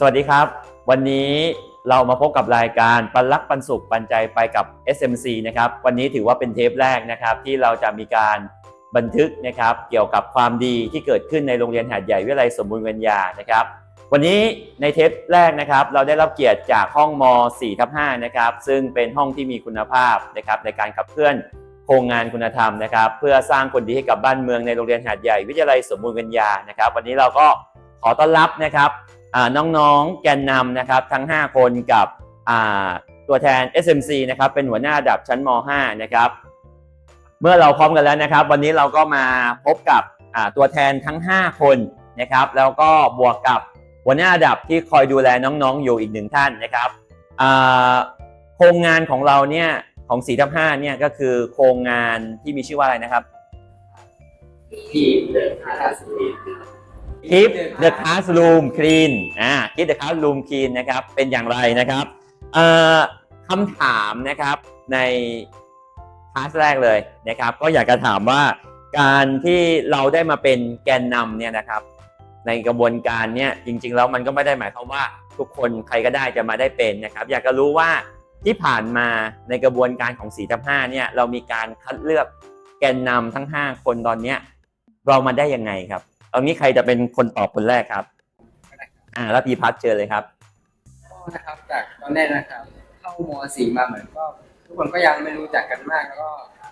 สวัสดีครับ วันนี้เรามาพบกับรายการปันรักปันสุขปันใจไปกับ SMC นะครับวันนี้ถือว่าเป็นเทปแรกนะครับ ที่เราจะมีการบันทึกนะครับ เกี่ยวกับความดีที่เกิดขึ้นในโรงเรียนหาดใหญ่วิทยาลัยสมบูรณ์ปัญญานะครับ วันนี้ในเทปแรกนะครับ เราได้รับเกียรติจากห้องม 4ทับ5นะครับซึ่งเป็นห้องที่มีคุณภาพนะครับในการขับเคลื่อนโครงงานคุณธรรมนะครับ เพื่อสร้างคนดีให้กับบ้านเมืองในโรงเรียนหาดใหญ่วิทยาลัยสมบูรณ์ปัญญานะครับ วันนี้เราก็ขอต้อนรับนะครับ น้องๆแกนนำนะครับทั้ง 5 คนกับตัวแทน SMC นะครับเป็นหัวหน้าระดับชั้นม 5 นะครับเมื่อเราพร้อมกันแล้วนะครับ วันนี้เราก็มาพบกับตัวแทนทั้ง 5 คนนะครับ แล้วก็บวกกับหัวหน้าระดับที่คอยดูแลน้องๆอยู่อีกหนึ่งท่านนะครับโครงงานของเราเนี่ยของ4ทับ5เนี่ยก็คือโครงงานที่มีชื่อว่าอะไรนะครับ Keep the class clean Keep the classroom clean อ่า Keep the classroom clean นะครับ เป็นอย่างไรนะครับเอ่อคำถามนะครับในคลาสแรกเลยนะครับ ก็อยากจะถามว่าการที่เราได้มาเป็นแกนนำเนี่ยนะครับ ในกระบวนการเนี่ยจริง ๆ แล้วมันก็ไม่ได้หมายความว่าทุกคนใครก็ได้จะมาได้เป็นนะครับ อยากจะรู้ว่าที่ผ่านมาในกระบวนการของ4ทับ5เนี่ยเรามีการคัดเลือกแกนนำทั้ง 5 คนตอนเนี้ยเรามาได้ยังไงครับ เอางี้ใครจะเป็นคนตอบคนแรกครับ อ่าแล้วพีพัฒน์เชิญเลยครับ ก็นะครับจากตอนแรกนะครับ เข้ามสี่มาเหมือนก็ ทุกคนก็ยังไม่รู้จักกันมากแล้วก็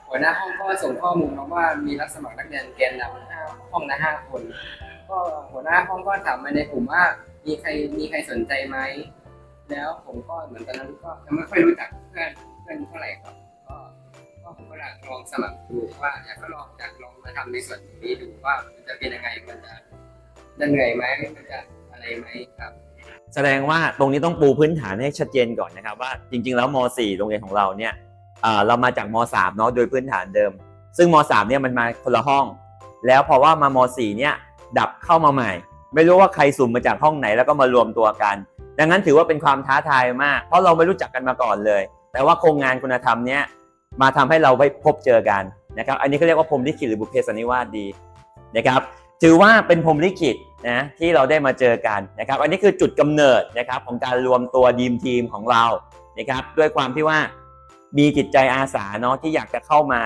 หัวหน้าห้องก็ส่งข้อมูลมาว่ามีรับสมัครนักเรียนแกนนำห้าห้องละห้าคน ก็หัวหน้าห้องก็ถามมาในกลุ่มว่า มีใครมีใครสนใจไหมแล้วผมก็เหมือนตอนนั้นก็ยังไม่ค่อยรู้จักเพื่อนเพื่อนเท่าไหร่ครับ ก็ผมก็อยากลองสมัครดูว่าอยากก็ลองอยากลองมาทำในส่วนนี้ดูว่ามันจะเป็นยังไงมันจะจะเหนื่อยไหมมันจะอะไรไหมครับ แสดงว่าตรงนี้ต้องปูพื้นฐานให้ชัดเจนก่อนนะครับว่าจริง ๆ แล้วม .4 โรงเรียนของเราเนี่ยเรามาจากม .3 เนาะโดยพื้นฐานเดิม ซึ่งม .3 เนี่ยมันมาคนละห้อง แล้วพอว่ามาม .4 เนี่ยดับเข้ามาใหม่ ไม่รู้ว่าใครสุ่มมาจากห้องไหนแล้วก็มารวมตัวกัน ดังนั้นถือว่าเป็นความท้าทายมาก เพราะเราไม่รู้จักกันมาก่อนเลย แต่ว่าโครงงานคุณธรรมเนี่ย มาทำให้เราไปพบเจอกันนะครับ อันนี้เขาเรียกว่าพรมลิขิตหรือบุพเพสันนิวาสดีนะครับ ถือว่าเป็นพรมลิขิตนะที่เราได้มาเจอกันนะครับ อันนี้คือจุดกำเนิดนะครับของการรวมตัวดีมทีมของเรานะครับ ด้วยความที่ว่ามีจิตใจอาสาเนาะที่อยากจะเข้ามา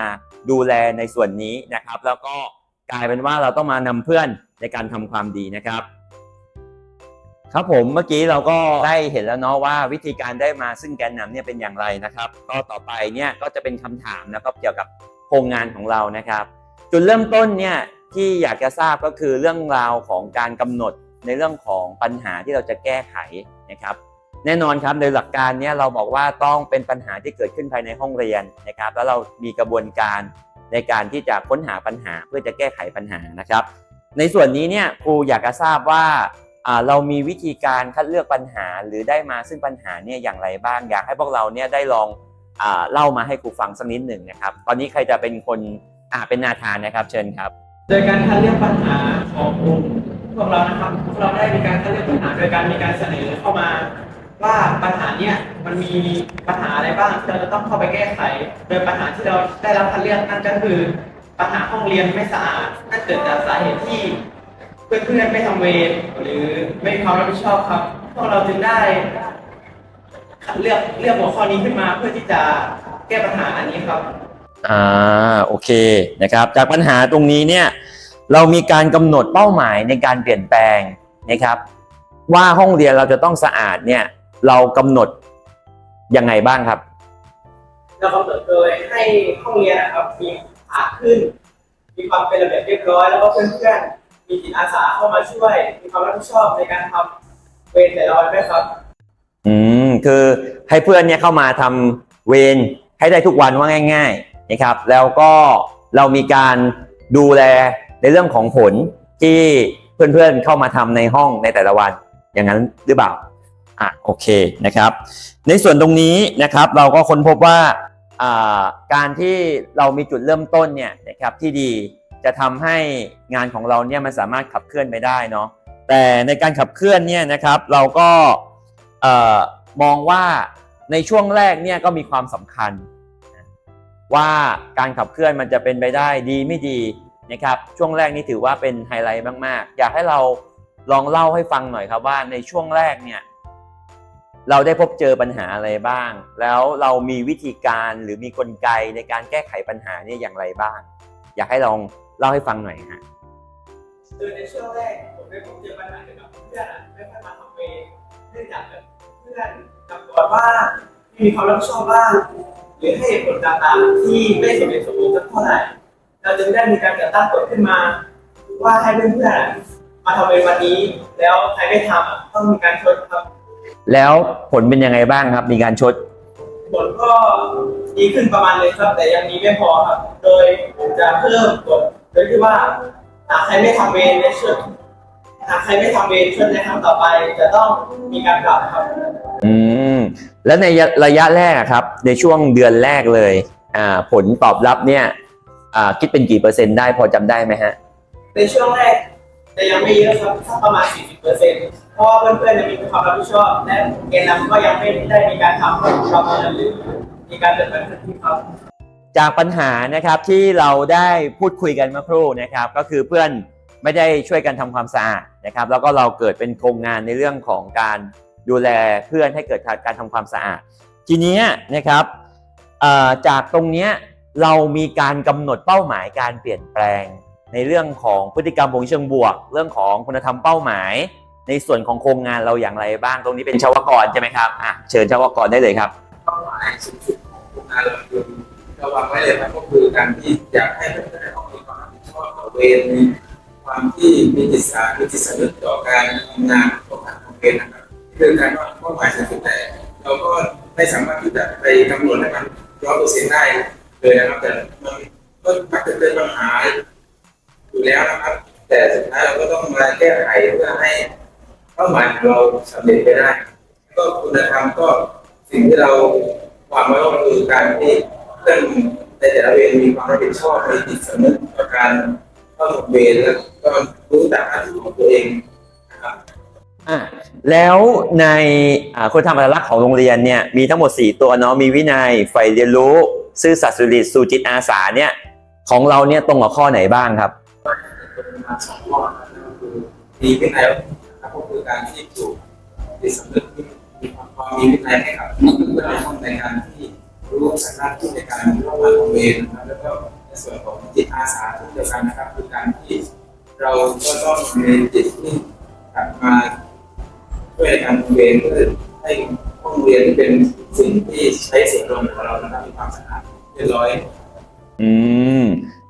ดูแลในส่วนนี้นะครับ แล้วก็กลายเป็นว่าเราต้องมานำเพื่อนในการทำความดีนะครับ ครับผมเมื่อกี้เราก็ได้เห็นแล้วเนาะว่าวิธีการได้มาซึ่งแกนนำเนี่ยเป็นอย่างไรนะครับ ก็ต่อไปเนี่ยก็จะเป็นคำถามนะครับเกี่ยวกับโครงงานของเรานะครับ จุดเริ่มต้นเนี่ยที่อยากจะทราบก็คือเรื่องราวของการกำหนดในเรื่องของปัญหาที่เราจะแก้ไขนะครับ แน่นอนครับโดยหลักการเนี่ยเราบอกว่าต้องเป็นปัญหาที่เกิดขึ้นภายในห้องเรียนนะครับ แล้วเรามีกระบวนการในการที่จะค้นหาปัญหาเพื่อจะแก้ไขปัญหานะครับ ในส่วนนี้เนี่ยครูอยากจะทราบว่า เรามีวิธีการคัดเลือกปัญหาหรือได้มาซึ่งปัญหาเนี่ยอย่างไรบ้างอยากให้พวกเราเนี่ยได้ลองอเล่ามาให้ครูฟังสักนิดหนึ่งนะครับ ตอนนี้ใครจะเป็นคนอ่าเป็นนาธานนะครับ เชิญครับ โดยการคัดเลือกปัญหาของกลุ่มพวกเรานะครับพวกเราได้มีการคัดเลือกปัญหา โดยการมีการเสนอเข้ามาว่าปัญหาเนี้ยมันมีปัญหาอะไรบ้างที่เราจะต้องเข้าไปแก้ไข โดยปัญหาที่เราได้รับคัดเลือกนั่นก็คือ ปัญหาห้องเรียนไม่สะอาดนั่นเกิดจากสาเหตุที่ เพื่อนๆไม่ทำเวรหรือไม่มีความรับผิดชอบครับพวกเราจึงได้คัดเลือกเลือกหัวข้อนี้ขึ้นมาเพื่อที่จะแก้ปัญหาอันนี้ครับ อ่าโอเคนะครับ จากปัญหาตรงนี้เนี่ยเรามีการกำหนดเป้าหมายในการเปลี่ยนแปลงนะครับ ว่าห้องเรียนเราจะต้องสะอาดเนี่ยเรากำหนดยังไงบ้างครับ เรากำหนดโดยให้ห้องเรียนนะครับมีสะอาดขึ้น มีความเป็นระเบียบเรียบร้อย แล้วก็เพื่อนๆ มีจิตอาสาเข้ามาช่วย มีความรับผิดชอบในการทำเวรแต่ละวันด้วยครับอืมคือให้เพื่อนเนี่ยเข้ามาทำเวรให้ได้ทุกวันว่าง่ายๆนะครับ แล้วก็เรามีการดูแลในเรื่องของผลที่เพื่อนๆเข้ามาทำในห้องในแต่ละวัน อย่างนั้นหรือเปล่าอะโอเคนะครับ ในส่วนตรงนี้นะครับเราก็ค้นพบว่าอ่าการที่เรามีจุดเริ่มต้นเนี่ยนะครับที่ดี จะทำให้งานของเราเนี่ยมันสามารถขับเคลื่อนไปได้เนาะแต่ในการขับเคลื่อนเนี่ยนะครับเราก็มองว่าในช่วงแรกเนี่ยก็มีความสำคัญ ว่าการขับเคลื่อนมันจะเป็นไปได้ดีไม่ดีนะครับช่วงแรกนี่ถือว่าเป็นไฮไลท์มากๆ อยากให้เราลองเล่าให้ฟังหน่อยครับว่าในช่วงแรกเนี่ยเราได้พบเจอปัญหาอะไรบ้าง แล้วเรามีวิธีการหรือมีกลไกในการแก้ไขปัญหาเนี่ยอย่างไรบ้าง อยากให้ลอง เล่าให้ฟังหน่อยฮะคือในช่วงแรกผมได้พบเจอปัญหาเกี่ยวกับเพื่อนอะไม่ค่อยมาทำเองเนื่องจากแบบเพื่อนกับตัวบ้างไม่มีความรับผิดชอบบ้างหรือให้เหตุผลต่างๆที่ไม่สมเหตุสมผลสักเท่าไหร่เราจึงได้มีการจัดตั้งกฎขึ้นมา ว่าให้เพื่อนๆมาทำเองวันนี้ แล้วใครไม่ทำอะต้องมีการชดครับ แล้วผลเป็นยังไงบ้างครับ มีการชดผลก็ดีขึ้นประมาณเลยครับ แต่ยังมีไม่พอครับ โดยผมจะเพิ่มกฎ โดยที่ว่าหากใครไม่ทำเวรในช่วงหากใครไม่ทำเวรช่วงในครั้งต่อไป จะต้องมีการปรับครับ อืมแล้วในระยะแรกอะครับ ในช่วงเดือนแรกเลย อ่า ผลตอบรับเนี่ย อ่า คิดเป็นกี่เปอร์เซ็นต์ได้พอจำได้ไหมฮะ ในช่วงแรก แต่ยังไม่เยอะครับสักประมาณ 40เปอร์เซ็นต์เพราะว่าเพื่อนๆยังมีความรับผิดชอบและแกนนำก็ยังไม่ได้มีการทำประเมินหรือมีการเดินไปทันทีครับ จากปัญหานะครับที่เราได้พูดคุยกันเมื่อครู่นะครับ ก็คือเพื่อนไม่ได้ช่วยกันทำความสะอาดนะครับ แล้วก็เราเกิดเป็นโครงงานในเรื่องของการดูแลเพื่อนให้เกิดการทำความสะอาด ทีนี้นะครับจากตรงนี้เรามีการกำหนดเป้าหมายการเปลี่ยนแปลง ในเรื่องของพฤติกรรมของเชิงบวก เรื่องของคุณธรรมเป้าหมาย ในส่วนของโครงงานเราอย่างไรบ้าง ตรงนี้เป็นชาวกรใช่ไหมครับอะเชิญชาวกรได้เลยครับเป้าหมายสูงสุดของโครงงานเราคือ ราวางไว้เลยครับก็คือการที่อยากให้ทุกคนมีความรับผิดชอบต่อเวรมีความที่มีจิตสามีจิตสำนึกต่อการทำงานของการทำเวรนะครับคือการว่าเป้าหมายสูงสุดแต่เราก็ไม่สามารถที่จะไปกำหนดให้มันร้อยเปอร์เซ็นต์ได้เลยนะครับแต่มันก็มักจะเป็นปัญหาอยู่แล้วนะครับ แต่สุดท้ายเราก็ต้องมาแก้ไขเพื่อให้เป้าหมายของเราสำเร็จไปได้ ก็คุณธรรมก็สิ่งที่เราวางไว้ก็คือการที่ เพื่อนในแต่ละเวรมีความรับผิดชอบมีจิตสำนึกต่อการเข้าถึงเวรแล้วก็รู้จักหน้าที่ของตัวเองนะครับอะแล้วในอ่าคุณธรรมอัตลักษณ์ของโรงเรียนเนี่ยมีทั้งหมด 4 ตัวเนาะมีวินัยใฝ่เรียนรู้ซื่อสัตย์สุจริตสู่จิตอาสาเนี่ยของเราเนี่ยตรงกับข้อไหนบ้างครับเป็นมาสองข้อนะครับก็คือมีวินัยนะครับก็คือการที่ถูกจิตสำนึกที่มีความพอมีวินัยให้กับเพื่อนในห้องในการที่ รู้หน้าที่ในการเข้ามาทำเวรนะครับแล้วก็ในส่วนของจิตอาสาที่เดียวกันนะครับคือการที่เราก็ต้องมีจิตที่กลับมาช่วยในการทำเวรเพื่อให้ห้องเรียนที่เป็นสิ่งที่ใช้ส่วนรวมของเรานะครับมีความสะอาดเรียบร้อย อืม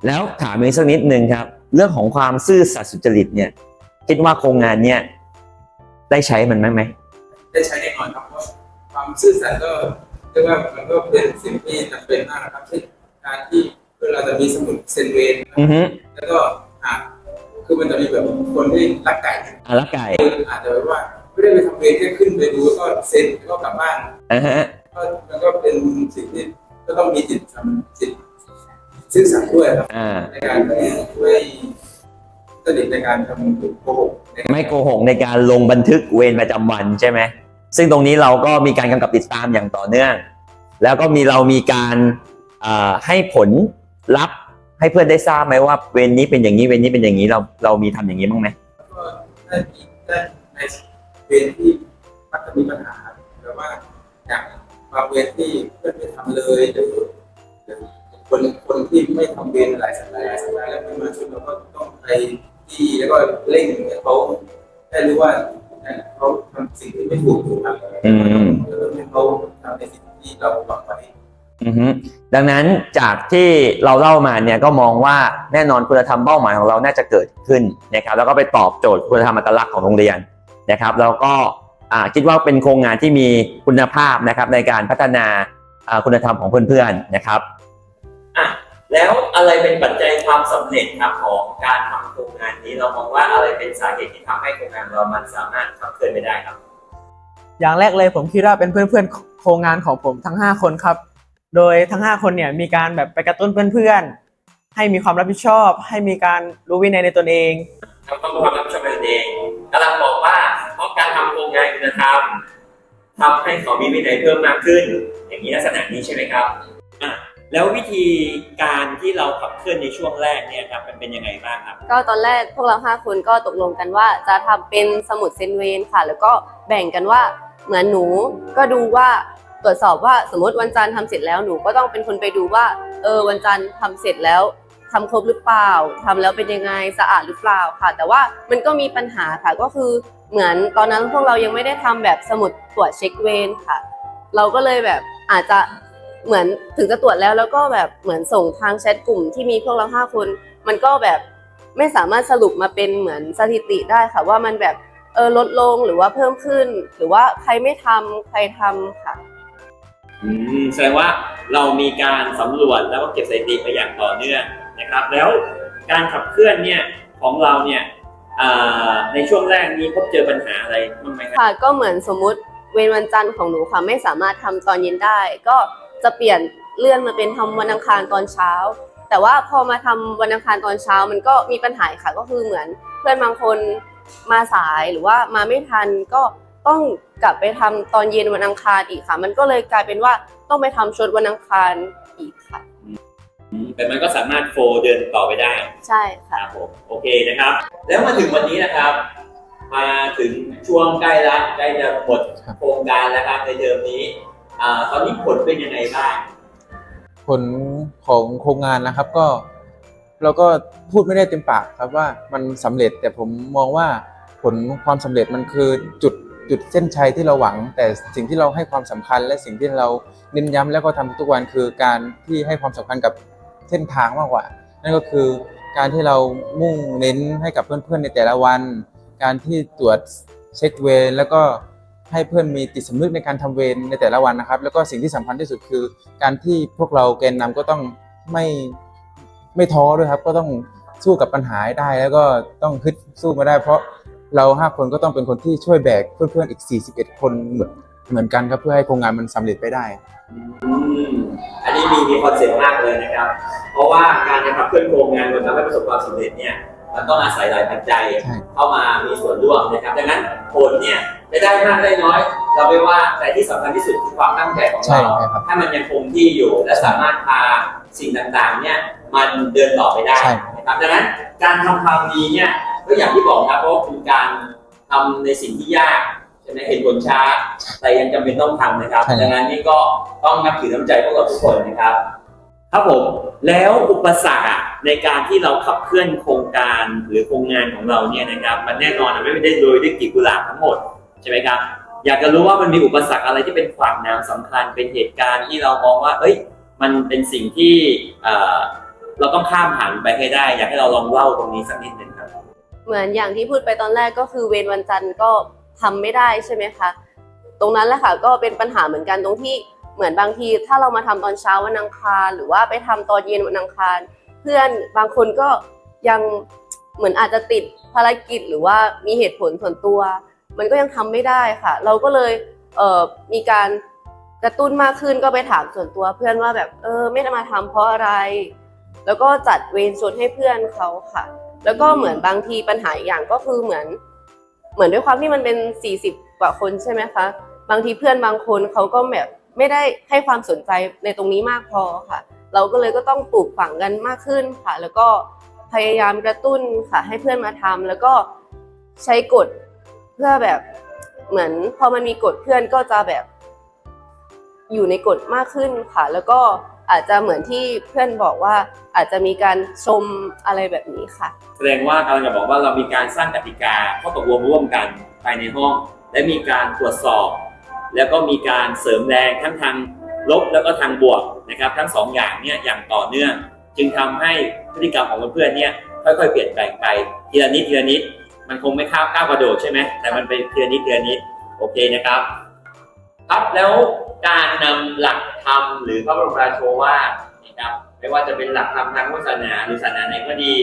แล้วถามอีกสักนิดนึงครับ เรื่องของความซื่อสัตย์สุจริตเนี่ย คิดว่าโครงงานเนี่ยได้ใช้มันไหมไหมได้ใช้แน่นอนครับเพราะความซื่อสัตย์ก็ เรียกว่ามันก็เป็นสิ่งที่จำเป็นมากนะครับที่การที่คือเราจะมีสมุดเซ็นเวรนะครับอือฮึ แล้วก็อ่าคือมันจะมีแบบคนที่รักไก่อาละไก่คืออาจจะแบบว่าไม่ได้ไปทำเวรแค่ขึ้นไปดูแล้วก็เซ็นแล้วก็กลับบ้าน อ่าฮะ ก็มันก็เป็นสิ่งที่ก็ต้องมีจิตสำจิตซื่อสัตย์ด้วยครับ อ่า ในการไม่ไม่สนิทในการทำโกหกในการไม่โกหกในการลงบันทึกเวรประจำวันใช่ไหม ซึ่งตรงนี้เราก็มีการกำกับติดตามอย่างต่อเนื่อง แล้วก็มีเรามีการให้ผลลัพธ์ให้เพื่อนได้ทราบไหมว่าเวรนี้เป็นอย่างนี้เวรนี้เป็นอย่างนี้เราเรามีทำอย่างนี้บ้างไหมก็ได้มีได้ในเวรที่มักจะมีปัญหาแบบว่าอย่างบางเวรที่เพื่อนไม่ทำเลยหรือคนคนที่ไม่ทำเวรหลายสัปดาห์หลายสัปดาห์แล้วไม่มาช่วยเราก็ต้องไปที่แล้วก็เร่งให้เขาได้รู้ว่า เขาทำสิ่งที่ไม่ถูกอยู่ครับอืมแล้วก็ให้เขาทำในสิ่งที่เราบอกไว้อือฮึดังนั้นจากที่เราเล่ามาเนี่ยก็มองว่าแน่นอนคุณธรรมเป้าหมายของเราน่าจะเกิดขึ้นนะครับ แล้วก็ไปตอบโจทย์คุณธรรมอัตลักษณ์ของโรงเรียนนะครับแล้วก็อ่าคิดว่าเป็นโครงงานที่มีคุณภาพนะครับในการพัฒนาอ่าคุณธรรมของเพื่อนๆนะครับอะ แล้วอะไรเป็นปัจจัยความสำเร็จครับของการทำโครงงานนี้เรามองว่าอะไรเป็นสาเหตุที่ทำให้โครงงานเรามันสามารถขับเคลื่อนไปได้ครับ อย่างแรกเลยผมคิดว่าเป็นเพื่อนๆโครงงานของผมทั้ง 5 คนครับ โดยทั้ง 5 คนเนี่ยมีการแบบไปกระตุ้นเพื่อนๆให้มีความรับผิดชอบ ให้มีการรู้วินัยในตนเองเราต้องความรับผิดชอบในตัวเองกำลังบอกว่าเพราะการทำโครงงานคุณธรรมทำให้เขามีวินัยเพิ่มมากขึ้น อย่างนี้ลักษณะนี้ใช่ไหมครับอะ แล้ววิธีการที่เราขับเคลื่อนในช่วงแรกเนี่ยครับมันเป็นยังไงบ้างครับ ก็ตอนแรกพวกเราห้าคนก็ตกลงกันว่าจะทำเป็นสมุดเซนเวนค่ะ แล้วก็แบ่งกันว่าเหมือนหนูก็ดูว่าตรวจสอบว่าสมมติวันจันทร์ทำเสร็จแล้วหนูก็ต้องเป็นคนไปดูว่า เออวันจันทร์ทำเสร็จแล้วทำครบหรือเปล่าทำแล้วเป็นยังไงสะอาดหรือเปล่าค่ะ แต่ว่ามันก็มีปัญหาค่ะก็คือเหมือนตอนนั้นพวกเรายังไม่ได้ทำแบบสมุดตรวจเช็คเวรค่ะ เราก็เลยแบบอาจจะ เหมือนถึงจะตรวจแล้วแล้วก็แบบเหมือนส่งทางแชทกลุ่มที่มีพวกเราห้าคน มันก็แบบไม่สามารถสรุปมาเป็นเหมือนสถิติได้ค่ะว่ามันแบบเออลดลงหรือว่าเพิ่มขึ้น หรือว่าใครไม่ทำใครทำค่ะ อืมแสดงว่าเรามีการสำรวจแล้วก็เก็บสถิติไปอย่างต่อเนื่องนะครับ แล้วการขับเคลื่อนเนี่ยของเราเนี่ยอ่าในช่วงแรกนี้พบเจอปัญหาอะไรบ้างไหมครับ ค่ะก็เหมือนสมมุติเวรวันจันทร์ของหนูค่ะไม่สามารถทำตอนเย็นได้ ก็ จะเปลี่ยนเลื่อนมาเป็นทำวันอังคารตอนเช้า แต่ว่าพอมาทำวันอังคารตอนเช้ามันก็มีปัญหาค่ะก็คือเหมือนเพื่อนบางคนมาสายหรือว่ามาไม่ทันก็ต้องกลับไปทำตอนเย็นวันอังคารอีกค่ะ มันก็เลยกลายเป็นว่าต้องไปทำชุดวันอังคารอีกค่ะอืมแต่มันก็สามารถโฟลเดินต่อไปได้ ใช่คค่ะรับผมโอเคนะครับ แล้วมาถึงวันนี้นะครับ มาถึงช่วงใกล้ละใกล้จะหมดโครงการแล้วครับในเทอมนี้อ่า ตอนนี้ผลเป็นยังไงบ้าง ผลของโครงงานนะครับก็เราก็พูดไม่ได้เต็มปากครับว่ามันสำเร็จแต่ผมมองว่าผลความสำเร็จมันคือจุดจุดเส้นชัยที่เราหวัง แต่สิ่งที่เราให้ความสำคัญ และสิ่งที่เราเน้นย้ำแล้วก็ทำทุกวันคือการที่ให้ความสำคัญกับเส้นทางมากกว่า นั่นก็คือการที่เรามุ่งเน้นให้กับเพื่อนๆในแต่ละวัน การที่ตรวจเช็คเวรแล้วก็ ให้เพื่อนมีจิตสำนึกในการทำเวรในแต่ละวันนะครับ แล้วก็สิ่งที่สำคัญที่สุดคือ การที่พวกเราแกนนำก็ต้องไม่ไม่ท้อด้วยครับ ก็ต้องสู้กับปัญหาให้ได้ แล้วก็ต้องฮึดสู้มาได้ เพราะเราห้าคนก็ต้องเป็นคนที่ช่วยแบกเพื่อนๆอีก 41 คนเหมือนเหมือนกันครับเพื่อให้โครงงานมันสำเร็จไปได้อืมอันนี้มีมีคอนเซ็ปต์มากเลยนะครับ เพราะว่าการจะขับเคลื่อนโครงงานมันทำให้ประสบความสำเร็จเนี่ยมันต้องอาศัยหลายปัจจัยใช่เข้ามามีส่วนร่วมนะครับ ดังนั้นผลเนี่ย จะได้มากได้น้อย เราไม่ว่าแต่ที่สำคัญที่สุดคือความตั้งใจของใช่เราใช่ครับถ้ามันยังคงที่อยู่และสามารถพาสิ่งต่างๆ เนี่ยมันเดินต่อไปได้ใช่ นะครับดังนั้นการทำความดีเนี่ยก็อย่างที่บอกครับเพราะว่าคือการทำในสิ่งที่ยากใช่ไหมเห็นผลช้า แต่ยังจำเป็นต้องทำนะครับ ใช่ดังนั้นนี่ก็ต้องนับถือน้ำใจพวกเราทุกคนนะครับ ครับผมแล้วอุปสรรคอะในการที่เราขับเคลื่อนโครงการหรือโครงงานของเราเนี่ยนะครับ มันแน่นอนอะไม่ได้โดยด้วยกลีบกุหลาบทั้งหมด ใช่ไหมครับ อยากจะรู้ว่ามันมีอุปสรรคอะไรที่เป็นขวากน้ำสำคัญ เป็นเหตุการณ์ที่เรามองว่า เอ้ย มันเป็นสิ่งที่เราต้องข้ามผ่านไปให้ได้ อยากให้เราลองเล่าตรงนี้สักนิดหนึ่งครับ เหมือนอย่างที่พูดไปตอนแรกก็คือเวรวันจันทร์ก็ทำไม่ได้ใช่ไหมคะตรงนั้นแหละค่ะก็เป็นปัญหาเหมือนกันตรงที่เหมือนบางที ถ้าเรามาทำตอนเช้าวันอังคาร หรือว่าไปทำตอนเย็นวันอังคาร เพื่อนบางคนก็ยังเหมือนอาจจะติดภารกิจหรือว่ามีเหตุผลส่วนตัว มันก็ยังทำไม่ได้ค่ะ เราก็เลยเออมีการกระตุ้นมากขึ้นก็ไปถามส่วนตัวเพื่อนว่าแบบเออไม่ได้มาทำเพราะอะไร แล้วก็จัดเวรชนให้เพื่อนเขาค่ะ แล้วก็เหมือนบางทีปัญหาอีกอย่างก็คือเหมือน เหมือนด้วยความที่มันเป็น 40 กว่าคนใช่ไหมคะบางทีเพื่อนบางคนเขาก็แบบไม่ได้ให้ความสนใจในตรงนี้มากพอค่ะ เราก็เลยก็ต้องปลูกฝังกันมากขึ้นค่ะ แล้วก็พยายามกระตุ้นค่ะ ให้เพื่อนมาทำแล้วก็ใช้กฎ พื่อแบบเหมือนพอมันมีกฎเพื่อนก็จะแบบอยู่ในกฎมากขึ้นค่ะ แล้วก็อาจจะเหมือนที่เพื่อนบอกว่าอาจจะมีการชมอะไรแบบนี้ค่ะ แสดงว่ากำลังจะบอกว่าเรามีการสร้างกติกาข้อตกลงร่วมกันภายในห้อง และมีการตรวจสอบ แล้วก็มีการเสริมแรงทั้งทางลบแล้วก็ทางบวกนะครับ ทั้งสองอย่างเนี่ยอย่างต่อเนื่อง จึงทำให้พฤติกรรมของเพื่อนๆเนี่ยค่อยๆ เปลี่ยนแปลงไปทีละนิดทีละนิด มันคงไม่ข้าวก้าวกระโดดใช่ไหมแต่มันเป็นทีละนิดทีละนิดโอเคนะครับ ครับแล้วการนำหลักธรรมหรือพระบรมราโชวาทนะครับไม่ว่าจะเป็นหลักธรรมทางพุทธศาสนาหรือศาสนาไหนก็ดี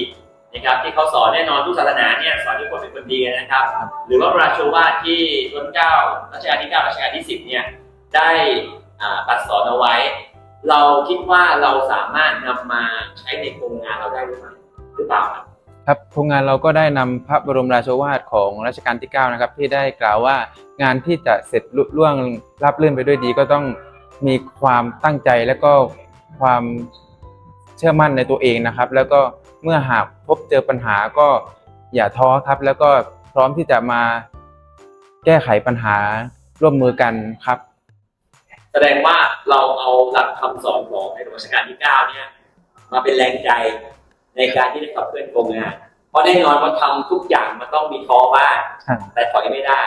นะครับที่เขาสอนแน่นอนทุกศาสนาเนี่ยสอนให้คนเป็นคนดีนะครับ หรือว่าพระราโชวาทที่รัชกาลรัชกาลที่เก้ารัชกาลที่สิบเนี่ยได้อ่าตรัดสอนเอาไว้ เราคิดว่าเราสามารถนำมาใช้ในโครงงานเราได้หรือไม่หรือเปล่าครับ ครับโครงงานเราก็ได้นำพระบรมราโชวาทของรัชกาลที่9นะครับที่ได้กล่าวว่างานที่จะเสร็จลุล่วงราบรื่นไปด้วยดี ก็ต้องมีความตั้งใจและก็ความเชื่อมั่นในตัวเองนะครับ แล้วก็เมื่อหากพบเจอปัญหาก็อย่าท้อครับ แล้วก็พร้อมที่จะมาแก้ไขปัญหาร่วมมือกันครับ แสดงว่าเราเอาหลักคำสอนของในหลวงรัชกาลที่ 9 เนี่ยมาเป็นแรงใจ ในการที่จะขับเคลื่อนโครงงานเพราะแน่นอนว่าทำทุกอย่างมันต้องมีท้อบ้างใช่แต่ถอยไม่ได้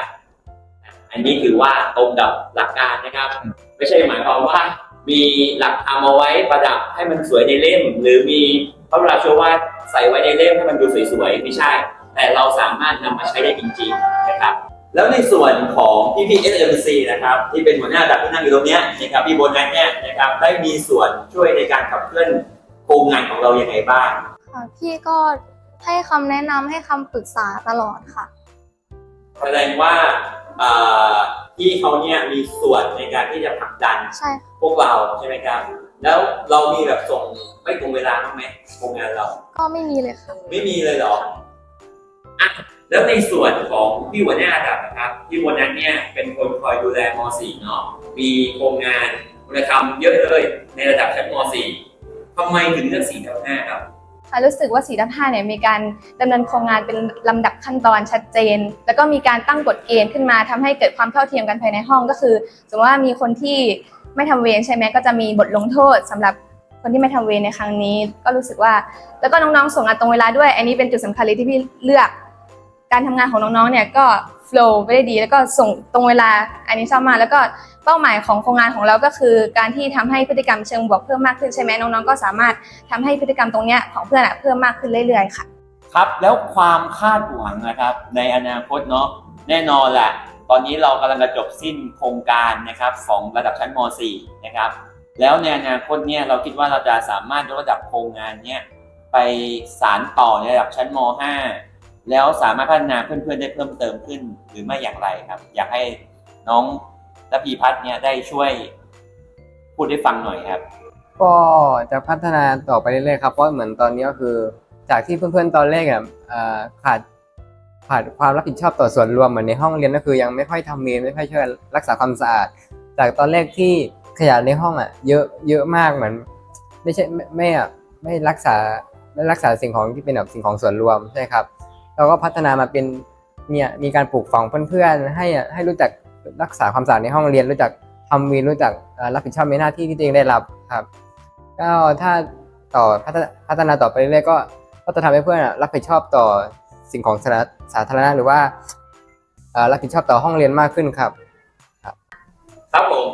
อันนี้ถือว่าตรงกับหลักการนะครับ ไม่ใช่หมายความว่ามีหลักธรรมเอาไว้ประดับให้มันสวยในเล่ม หรือมีพระบรมราโชวาทใส่ไว้ในเล่มให้มันดูสวยๆไม่ใช่ แต่เราสามารถนำมาใช้ได้จริงๆนะครับ แล้วในส่วนของพี่พี SMC นะครับที่เป็นหัวหน้าระดับที่นั่งอยู่ตรงเนี้ยนะครับพี่โบนัสเนี่ยนะครับได้มีส่วนช่วยในการขับเคลื่อนโครงงานของเราอย่างไรบ้าง ค่ะพี่ก็ให้คำแนะนำให้คำปรึกษาตลอดค่ะ แสดงว่าเอ่อพี่เขาเนี่ยมีส่วนในการที่จะผลักดันใช่ค่ะพวกเราใช่ไหมครับ แล้วเรามีแบบส่งไม่ตรงเวลาบ้างไหมโครงงานเรา ก็ไม่มีเลยค่ะ ไม่มีเลยเหรออะแล้วในส่วนของพี่หัวหน้าระดับนะครับพี่วันนั้นเนี่ยเป็นคนคอยดูแลม .4 เนาะ มีโครงงานคุณธรรมเยอะเลยในระดับชั้นม .4 ทำไมถึงเลือก4กับ5ครับค่ะ รู้สึกว่าสีทับห้าเนี่ยมีการดำเนินโครงงานเป็นลำดับขั้นตอนชัดเจน แล้วก็มีการตั้งกฎเกณฑ์ขึ้นมาทำให้เกิดความเท่าเทียมกันภายในห้องก็คือ สมมติว่ามีคนที่ไม่ทำเวรใช่ไหมก็จะมีบทลงโทษสำหรับคนที่ไม่ทำเวรในครั้งนี้ ก็รู้สึกว่า แล้วก็น้องๆส่งงานตรงเวลาด้วย อันนี้เป็นจุดสำคัญเลยที่พี่เลือก การทำงานของน้องๆเนี่ยก็ flow ไปได้ดี แล้วก็ส่งตรงเวลาอันนี้ชอบมากแล้วก็เป้าหมายของโครงงานของเราก็คือ การที่ทำให้พฤติกรรมเชิงบวกเพิ่มมากขึ้นใช่ไหมน้องๆก็สามารถทำให้พฤติกรรมตรงเนี้ยของเพื่อนอะเพิ่มมากขึ้นเรื่อยๆค่ะ ครับแล้วความคาดหวังนะครับในอนาคตเนาะแน่นอนแหละตอนนี้เรากำลังจะจบสิ้นโครงการนะครับของระดับชั้นม .4 นะครับแล้วในอนาคตเนี่ยเราคิดว่าเราจะสามารถยกระดับโครงงานเนี่ยไปสารต่อในระดับชั้นม .5 แล้วสามารถพัฒนาเพื่อนๆได้เพิ่มเติมขึ้น หรือไม่อย่างไรครับ อยากให้น้องระพีพัฒน์เนี่ยได้ช่วยพูดให้ฟังหน่อยครับ ก็จะพัฒนาต่อไปเรื่อยๆครับเพราะเหมือนตอนนี้ก็คือ จากที่เพื่อนๆตอนแรกอะขาดขาดความรับผิดชอบต่อส่วนรวมเหมือนในห้องเรียนก็คือ ยังไม่ค่อยทำเมนไม่ค่อยช่วยรักษาความสะอาด จากตอนแรกที่ขยะในห้องอะ เยอะเยอะมากเหมือน ไม่ใช่ไม่ไม่อะไม่รักษาไม่รักษาสิ่งของที่เป็นแบบสิ่งของส่วนรวมใช่ครับ เราก็พัฒนามาเป็นเนี่ยมีการปลูกฝังเพื่อนๆให้ให้รู้จักรักษาความสะอาดในห้องเรียน รู้จักทำวีนรู้จักรับผิดชอบในหน้าที่ที่ตัวเองได้รับครับก็ถ้าต่อพัฒนาพัฒนาต่อไปเรื่อยๆก็ก็จะทำให้เพื่อนรับผิดชอบต่อสิ่งของสาธารณะหรือว่ารับผิดชอบต่อห้องเรียนมากขึ้นครับครับผม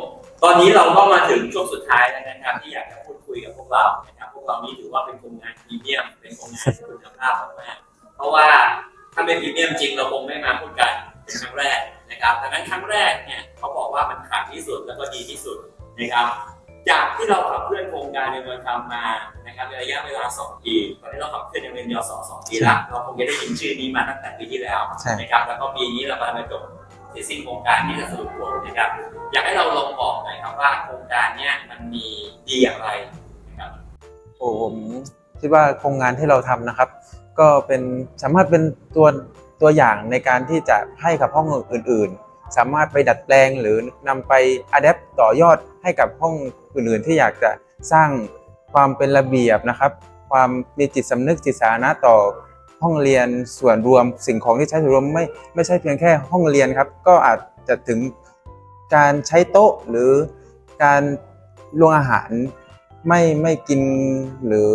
ตอนนี้เราก็มาถึงช่วงสุดท้ายแล้วนะครับ ที่อยากจะพูดคุยกับพวกเรานะครับพวกเรานี่ถือว่าเป็นโครงงานพรีเมียมเป็นโครงงานที่คุณภาพมาก เพราะว่าถ้าเป็นพรีเมียมจริงเราคงไม่มาพูดกันเป็นครั้งแรกนะครับดังนั้นครั้งแรกเนี่ยเขาบอกว่ามันขาดที่สุดแล้วก็ดีที่สุดนะครับจากที่เราขับเคลื่อนโครงการในเมืองทำมานะครับในระยะเวลา 2 ปี ตอนนี้เราขับเคลื่อนในเมืองยศสองปีละเราคงจะได้ยินชื่อนี้มาตั้งแต่ปีที่แล้วใช่นะครับแล้วก็ปีนี้เรากำลังจะจบที่สิ้นโครงการที่จะสรุปผลนะครับอยากให้เราลองบอกหน่อยครับว่าโครงการเนี้ยมันมีดีอย่างไรนะครับโอ้ผมคิดว่าโครงงานที่เราทำนะครับ ก็เป็นสามารถเป็นตัวตัวอย่างในการที่จะให้กับห้องอื่น ๆ สามารถไปดัดแปลงหรือนำไปอัดแอปต่อยอดให้กับห้องอื่น ๆ ที่อยากจะสร้างความเป็นระเบียบนะครับ ความมีจิตสำนึกจิตสาธารณะต่อห้องเรียนส่วนรวมสิ่งของที่ใช้ส่วนรวมไม่ไม่ใช่เพียงแค่ห้องเรียนครับ ก็อาจจะถึงการใช้โต๊ะหรือการลงอาหารไม่ไม่กินหรือ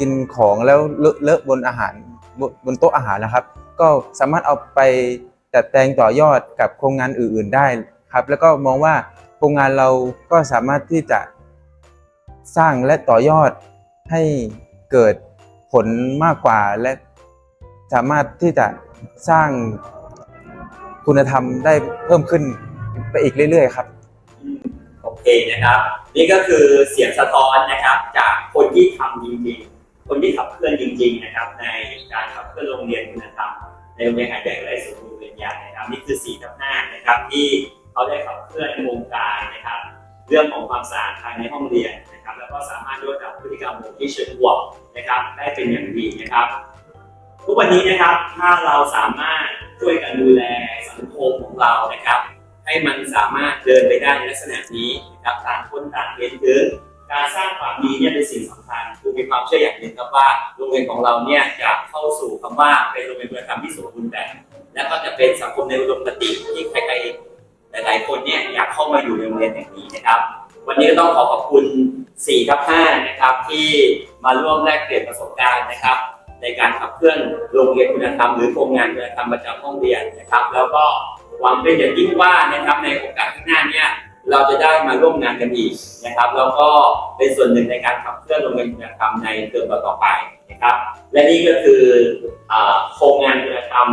กินของแล้วเลอะบนอาหารบนบนโต๊ะอาหารนะครับ ก็สามารถเอาไปดัดแปลงต่อยอดกับโครงงานอื่น ๆได้ครับ แล้วก็มองว่าโครงงานเราก็สามารถที่จะสร้างและต่อยอดให้เกิดผลมากกว่าและสามารถที่จะสร้างคุณธรรมได้เพิ่มขึ้นไปอีกเรื่อย ๆ ครับโอเคนะครับ นี่ก็คือเสียงสะท้อนนะครับ จากคนที่ทำจริงๆ คนที่ขับเคลื่อนจริง ๆ นะครับ ในการขับเคลื่อนโรงเรียนคุณธรรมในโรงเรียนหาดใหญ่ไร่สมบูรณ์เรียนยานะครับนี่คือ4กับ5นะครับที่เขาได้ขับเคลื่อนโครงการนะครับ เรื่องของความสะอาดภายในห้องเรียนนะครับ แล้วก็สามารถยกระดับพฤติกรรมที่เชิงบวกนะครับ ได้เป็นอย่างดีนะครับทุกวันนี้นะครับถ้าเราสามารถช่วยกันดูแลสังคมของเรานะครับ ให้มันสามารถเดินไปได้ในลักษณะนี้นะครับต่างคนต่างเรียนถึง การสร้างความดีเนี่ยเป็นสิ่งสำคัญคือมีความเชื่ออย่างหนึ่งครับว่าโรงเรียนของเราเนี่ยจะเข้าสู่คำว่าเป็นโรงเรียนคุณธรรมที่สมบูรณ์แบบและก็จะเป็นสังคมในอุดมคติที่ใครๆหลายๆคนเนี่ยอยากเข้ามาอยู่ในโรงเรียนแห่งนี้นะครับ วันนี้ก็ต้องขอขอบคุณ4ทับ5นะครับที่มาร่วมแลกเปลี่ยนประสบการณ์นะครับ ในการขับเคลื่อนโรงเรียนคุณธรรมหรือโครงงานคุณธรรมประจำห้องเรียนนะครับ แล้วก็หวังเป็นอย่างยิ่งว่านะครับในโอกาสข้างหน้าเนี่ย เราจะได้มาร่วมงานกันอีกนะครับแล้วก็เป็นส่วนหนึ่งในการขับเคลื่อนโรงเรียนคุณธรรมในเทอมต่อไปนะครับ และนี่ก็คือโครงงานคุณธรรม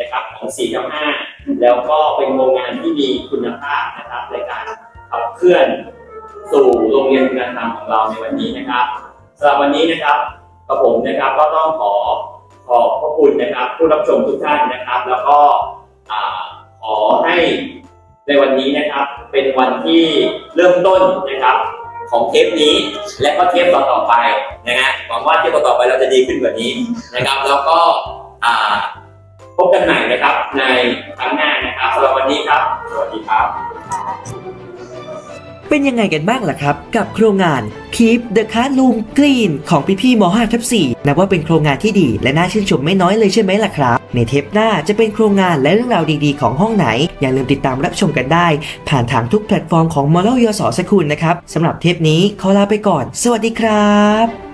นะครับของ4ทับ5แล้วก็เป็นโครงงานที่มีคุณภาพนะครับในการขับเคลื่อนสู่โรงเรียนคุณธรรมของเราในวันนี้นะครับสำหรับวันนี้นะครับกระผมนะครับก็ต้องขอขอบพระคุณนะครับ ผู้รับชมทุกท่านนะครับ แล้วก็อขอให้ ในวันนี้นะครับเป็นวันที่เริ่มต้นนะครับของเทปนี้และก็เทปต่อๆไปนะฮะหวังว่าเทปต่อๆไปเราจะดีขึ้นกว่านี้นะครับ แล้วก็พบกันใหม่นะครับในครั้งหน้านะครับสำหรับวันนี้ครับ สวัสดีครับ เป็นยังไงกันบ้างล่ะครับ กับโครงงาน Keep the Classroom Clean ของพี่ๆม5ทับ4นับว่าเป็นโครงงานที่ดีและน่าชื่นชมไม่น้อยเลยใช่ไหมล่ะครับ ในเทปหน้าจะเป็นโครงงานและเรื่องราวดีๆ ของห้องไหน อย่าลืมติดตามรับชมกันได้ ผ่านทางทุกแพลตฟอร์มของ m o r a l ยศสกุลนะครับสำหรับเทปนี้ขอลาไปก่อน สวัสดีครับ